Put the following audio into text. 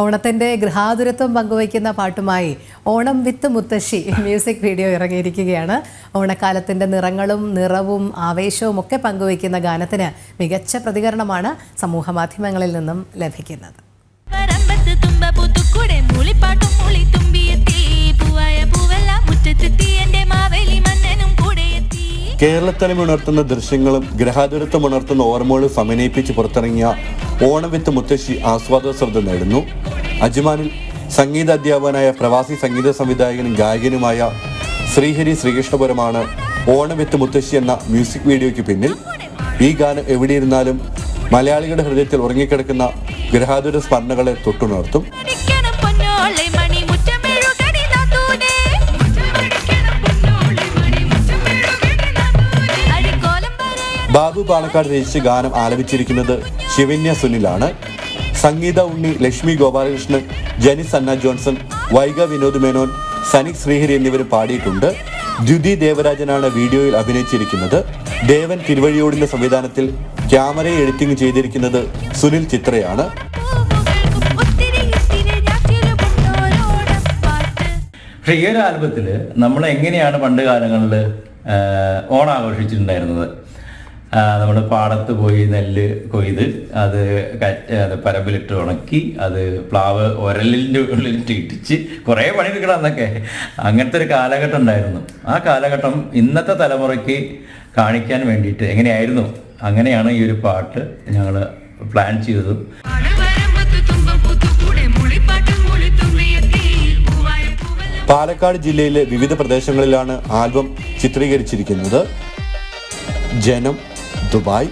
ഓണത്തിന്റെ ഗൃഹാതുരത്വം പങ്കുവയ്ക്കുന്ന പാട്ടുമായി ഓണം വിത്ത് മുത്തശ്ശി മ്യൂസിക് വീഡിയോ ഇറങ്ങിയിരിക്കുകയാണ്. ഓണക്കാലത്തിന്റെ നിറങ്ങളും നിറവും ആവേശവും ഒക്കെ പങ്കുവയ്ക്കുന്ന ഗാനത്തിന് മികച്ച പ്രതികരണമാണ് സമൂഹ മാധ്യമങ്ങളിൽ നിന്നും ലഭിക്കുന്നത്. ഉണർത്തുന്ന ദൃശ്യങ്ങളും ഗ്രഹാതുരത്വം ഉണർത്തുന്ന ഓർമ്മകളും സമന്വയിപ്പിച്ച് പുറത്തിറങ്ങിയ ഓണം വിത്ത് മുത്തശ്ശി ശ്രദ്ധ നേടുന്നു. അജ്മാനിൽ സംഗീത അധ്യാപകനായ പ്രവാസി സംഗീത സംവിധായകനും ഗായകനുമായ ശ്രീഹരി ശ്രീകൃഷ്ണപുരമാണ് ഓണം വിത്ത് മുത്തശ്ശി എന്ന മ്യൂസിക് വീഡിയോയ്ക്ക് പിന്നിൽ. ഈ ഗാനം എവിടെയിരുന്നാലും മലയാളികളുടെ ഹൃദയത്തിൽ ഉറങ്ങിക്കിടക്കുന്ന ഗ്രഹാതുര സ്മരണകളെ തൊട്ടുണർത്തും. ബാബു പാലക്കാട് രചിച്ച് ഗാനം ആലപിച്ചിരിക്കുന്നത് ശിവന്യ സുനിലാണ്. സംഗീത ഉണ്ണി ലക്ഷ്മി ഗോപാലകൃഷ്ണൻ ജനിസ് സന്ന ജോൺസൺ വൈഗ വിനോദ് മേനോൻ സനിക് ശ്രീഹരി എന്നിവരും പാടിയിട്ടുണ്ട്. ദ്യുതി ദേവരാജനാണ് വീഡിയോയിൽ അഭിനയിച്ചിരിക്കുന്നത്. ദേവൻ തിരുവഴിയോടിന്റെ സംവിധാനത്തിൽ ക്യാമറയെ എഡിറ്റിംഗ് ചെയ്തിരിക്കുന്നത് സുനിൽ ചിത്രയാണ്. ഈ ഒരു ആൽബത്തിൽ നമ്മൾ എങ്ങനെയാണ് പണ്ട് കാലങ്ങളിൽ ഓണം ആഘോഷിച്ചിട്ടുണ്ടായിരുന്നത് നമ്മൾ പാടത്ത് പോയി നെല്ല് കൊയ്ത് അത് അത് പരമ്പിലിട്ട് ഉണക്കി അത് പ്ലാവ് ഉരലിന്റെ ഉള്ളിലിട്ട് ഇട്ടിച്ച് കുറേ പണിയെടുക്കണം എന്നൊക്കെ അങ്ങനത്തെ ഒരു കാലഘട്ടം ഉണ്ടായിരുന്നു. ആ കാലഘട്ടം ഇന്നത്തെ തലമുറയ്ക്ക് കാണിക്കാൻ വേണ്ടിയിട്ട് എങ്ങനെയായിരുന്നു? അങ്ങനെയാണ് ഈ ഒരു പാട്ട് ഞങ്ങൾ പ്ലാൻ ചെയ്തതും. പാലക്കാട് ജില്ലയിലെ വിവിധ പ്രദേശങ്ങളിലാണ് ആൽബം ചിത്രീകരിച്ചിരിക്കുന്നത്. ജനം ദുബായ്